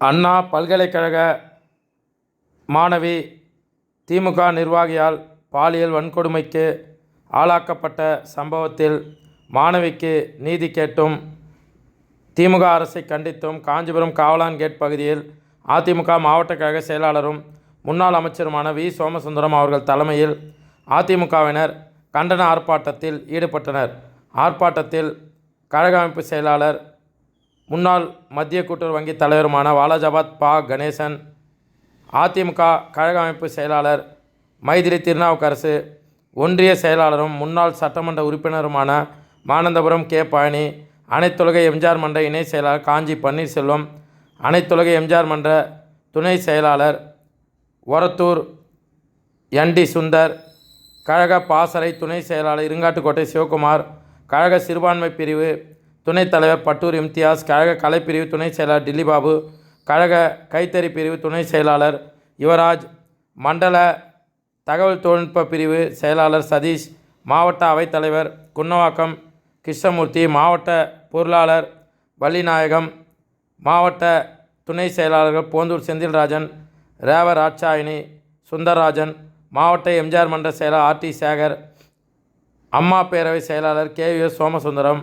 அண்ணா பல்கலைக்கழக மாணவி திமுக நிர்வாகியால் பாலியல் வன்கொடுமைக்கு ஆளாக்கப்பட்ட சம்பவத்தில் மாணவிக்கு நீதி கேட்டும். திமுக அரசை கண்டித்தும் காஞ்சிபுரம் காவலான் கேட் பகுதியில் அதிமுக மாவட்ட கழக செயலாளரும் முன்னாள் அமைச்சருமான வி. சோமசுந்தரம் அவர்கள் தலைமையில் அதிமுகவினர் கண்டன ஆர்ப்பாட்டத்தில் ஈடுபட்டனர். ஆர்ப்பாட்டத்தில் கழக அமைப்பு செயலாளர் முன்னாள் மத்திய கூட்டுறவு வங்கி தலைவருமான வாலாஜாபாத் பா. கணேசன் அதிமுக கழக அமைப்பு செயலாளர் மைதிரி திருநாவுக்கரசு ஒன்றிய செயலாளரும் முன்னாள் சட்டமன்ற உறுப்பினருமான மானந்தபுரம் கே. பழனி அனைத்துலக எம்ஜிஆர் மன்ற இணை செயலாளர் காஞ்சி பன்னீர்செல்வம் அனைத்துலக எம்ஜிஆர் மன்ற துணை செயலாளர் ஒரத்தூர் என்டி சுந்தர் கழக பாசறை துணை செயலாளர் இருங்காட்டுக்கோட்டை சிவகுமார் கழக சிறுபான்மை பிரிவு துணைத் தலைவர் பட்டூர் இம்தியாஸ் கழக கலைப்பிரிவு துணை செயலாளர் டில்லிபாபு கழக கைத்தறி பிரிவு துணை செயலாளர் யுவராஜ் மண்டல தகவல் தொழில்நுட்ப பிரிவு செயலாளர் சதீஷ் மாவட்ட அவைத்தலைவர் குன்னவாக்கம் கிருஷ்ணமூர்த்தி மாவட்ட பொருளாளர் வள்ளிநாயகம் மாவட்ட துணை செயலாளர்கள் போந்தூர் செந்தில்ராஜன் ரேவ ராட்சாயினி சுந்தரராஜன் மாவட்ட எம்ஜிஆர் மன்ற செயலாளர் ஆர்டி சேகர் அம்மா பேரவை செயலாளர் கே யு சோமசுந்தரம்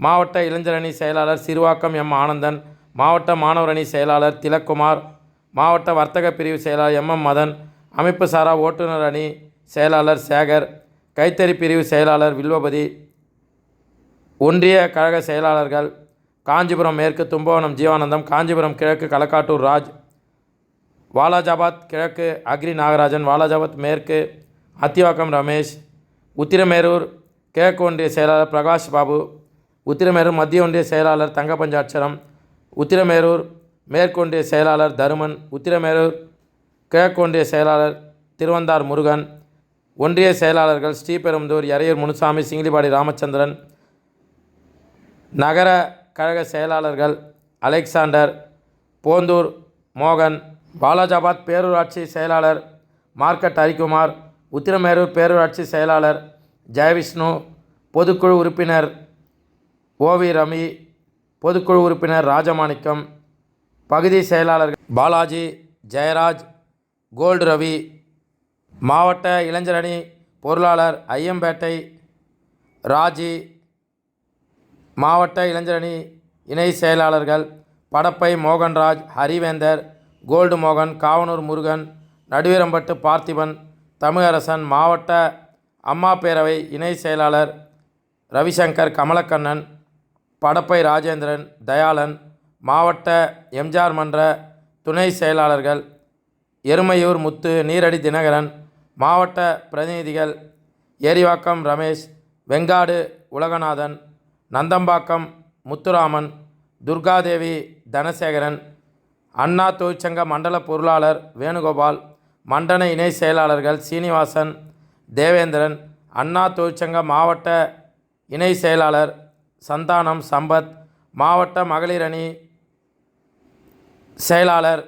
மாவட்ட இளைஞரணி செயலாளர் சிறுவாக்கம் எம் ஆனந்தன் மாவட்ட மாணவர் அணி செயலாளர் திலக்குமார் மாவட்ட வர்த்தக பிரிவு செயலாளர் எம் எம் மதன் அமைப்பு சாரா ஓட்டுநர் அணி செயலாளர் சேகர் கைத்தறி பிரிவு செயலாளர் வில்வபதி ஒன்றிய கழக செயலாளர்கள் காஞ்சிபுரம் மேற்கு தும்பவனம் ஜீவானந்தம் காஞ்சிபுரம் கிழக்கு களக்காட்டூர் ராஜ் வாலாஜாபாத் கிழக்கு அக்ரி நாகராஜன் வாலாஜாபாத் மேற்கு அத்திவாக்கம் ரமேஷ் உத்திரமேரூர் கிழக்கு ஒன்றிய செயலாளர் பிரகாஷ் பாபு உத்திரமேரூர் மத்திய ஒன்றிய செயலாளர் தங்கப்பஞ்சாட்சரம் உத்திரமேரூர் மேற்கொன்றிய செயலாளர் தருமன் உத்திரமேரூர் கிழக்கொன்றிய செயலாளர் திருவந்தார் முருகன் ஒன்றிய செயலாளர்கள் ஸ்ரீபெரும்புதூர் எறையூர் முனுசாமி சிங்கிலிபாடி ராமச்சந்திரன் நகர கழக செயலாளர்கள் அலெக்சாண்டர் போந்தூர் மோகன் பாலாஜாபாத் பேரூராட்சி செயலாளர் மார்க்கட் ஹரிக்குமார் உத்திரமேரூர் பேரூராட்சி செயலாளர் ஜெயவிஷ்ணு பொதுக்குழு உறுப்பினர் ஓவி ரமி பொதுக்குழு உறுப்பினர் ராஜமாணிக்கம் பகுதி செயலாளர்கள் பாலாஜி ஜெயராஜ் கோல்டு ரவி மாவட்ட இளைஞரணி பொருளாளர் ஐயம்பேட்டை ராஜி மாவட்ட இளைஞரணி இணை செயலாளர்கள் படப்பை மோகன்ராஜ் ஹரிவேந்தர் கோல்டு மோகன் காவனூர் முருகன் நடுவீரம்பட்டு பார்த்திபன் தமிழரசன் மாவட்ட அம்மா பேரவை இணை செயலாளர் ரவிசங்கர் கமலக்கண்ணன் படப்பை ராஜேந்திரன் தயாளன் மாவட்ட எம்ஜிஆர் மன்ற துணை செயலாளர்கள் எருமையூர் முத்து நீரடி தினகரன் மாவட்ட பிரதிநிதிகள் ஏரிவாக்கம் ரமேஷ் வெங்காடு உலகநாதன் நந்தம்பாக்கம் முத்துராமன் துர்காதேவி தனசேகரன் அண்ணா தொழிற்சங்க மண்டல பொருளாளர் வேணுகோபால் மண்டல இணை செயலாளர்கள் சீனிவாசன் தேவேந்திரன் அண்ணா தொழிற்சங்க மாவட்ட இணை செயலாளர் சந்தானம் சம்பத் மாவட்ட மகளிர் அணி செயலாளர்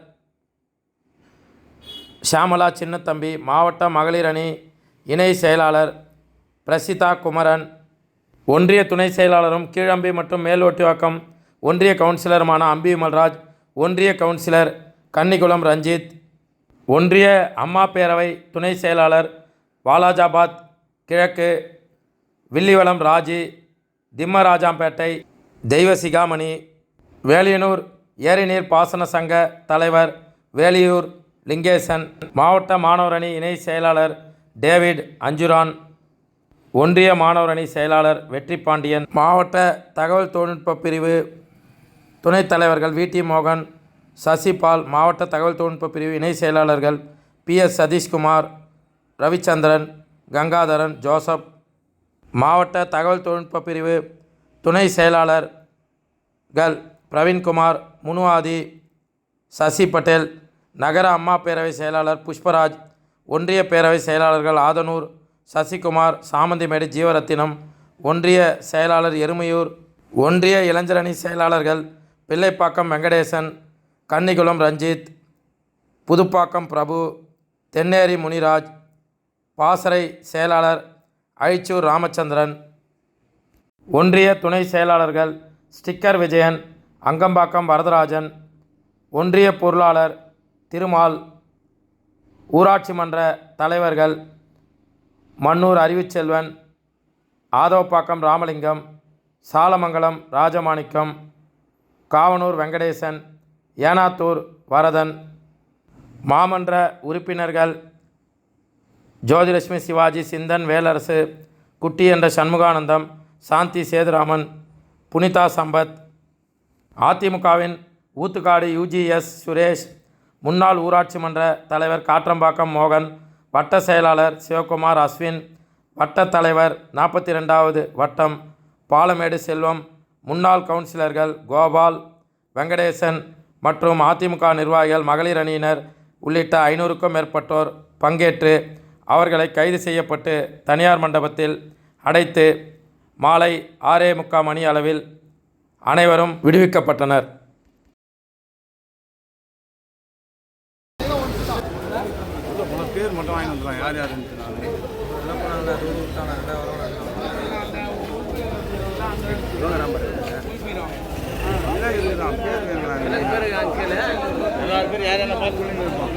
ஷியாமலா சின்னத்தம்பி மாவட்ட மகளிர் அணி இணை செயலாளர் பிரசிதா குமரன் ஒன்றிய துணை செயலாளரும் கீழம்பி மற்றும் மேல்வட்டிவாக்கம் ஒன்றிய கவுன்சிலருமான அம்பி மல்ராஜ் ஒன்றிய கவுன்சிலர் கன்னிகுளம் ரஞ்சித் ஒன்றிய அம்மா பேரவை துணை செயலாளர் வாலாஜாபாத் கிழக்கு வில்லிவளம் ராஜி திம்மராஜாம்பேட்டை தெய்வ சிகாமணி வேலியனூர் ஏரிநீர் பாசன சங்க தலைவர் வேலியூர் லிங்கேசன் மாவட்ட மாணவரணி இணை செயலாளர் டேவிட் அஞ்சுரான் ஒன்றிய மாணவரணி செயலாளர் வெற்றி பாண்டியன் மாவட்ட தகவல் தொழில்நுட்ப பிரிவு துணைத் தலைவர்கள் வி. டி. மோகன் சசிபால் மாவட்ட தகவல் தொழில்நுட்ப பிரிவு இணை செயலாளர்கள் P. S. Sathishkumar Ravichandran Gangadharan Joseph மாவட்ட தகவல் தொழில்நுட்ப பிரிவு துணை செயலாளர்கள் பிரவீன்குமார் முனுவாதி சசி பட்டேல் நகர அம்மா பேரவை செயலாளர் புஷ்பராஜ் ஒன்றிய பேரவை செயலாளர்கள் ஆதனூர் சசிகுமார் சாமந்திமேடு ஜீவரத்தினம் ஒன்றிய செயலாளர் எருமையூர் ஒன்றிய இளைஞரணி செயலாளர்கள் பிள்ளைப்பாக்கம் வெங்கடேசன் கன்னிகுளம் ரஞ்சித் புதுப்பாக்கம் பிரபு தென்னேரி முனிராஜ் பாசறை செயலாளர் அழிச்சூர் ராமச்சந்திரன். ஒன்றிய துணை செயலாளர்கள் ஸ்டிக்கர் விஜயன் அங்கம்பாக்கம் வரதராஜன் ஒன்றிய பொருளாளர் திருமால் ஊராட்சி மன்ற தலைவர்கள் மன்னூர் அறிவுச்செல்வன் ஆதவப்பாக்கம் ராமலிங்கம் சாலமங்கலம் ராஜமாணிக்கம் காவனூர் வெங்கடேசன் ஏனாத்தூர் வரதன் மாமன்ற உறுப்பினர்கள் ஜோதிலட்சுமி சிவாஜி சிந்தன் வேலரசு குட்டி என்ற சண்முகானந்தம் சாந்தி சேதுராமன் புனிதா சம்பத் அதிமுகவின் ஊத்துக்காடு யூஜிஎஸ் சுரேஷ் முன்னாள் ஊராட்சி மன்ற தலைவர் காற்றம்பாக்கம் மோகன் வட்ட செயலாளர் சிவகுமார் அஸ்வின் வட்ட தலைவர் நாற்பத்தி ரெண்டாவது வட்டம் பாலமேடு செல்வம் முன்னாள் கவுன்சிலர்கள் கோபால் வெங்கடேசன் மற்றும் அதிமுக நிர்வாகிகள் மகளிர் அணியினர் உள்ளிட்ட ஐநூறுக்கும் மேற்பட்டோர் பங்கேற்று அவர்களை கைது செய்யப்பட்டு தனியார் மண்டபத்தில் அடைத்து மாலை ஆறே முக்கால் மணி அளவில் அனைவரும் விடுவிக்கப்பட்டனர். பேர் மட்டும் வாங்கி வந்துடலாம் யார் இதான் இருக்குதான் பேர் எல்லாரும் பேர் யார் யாரெல்லாம் பார்த்து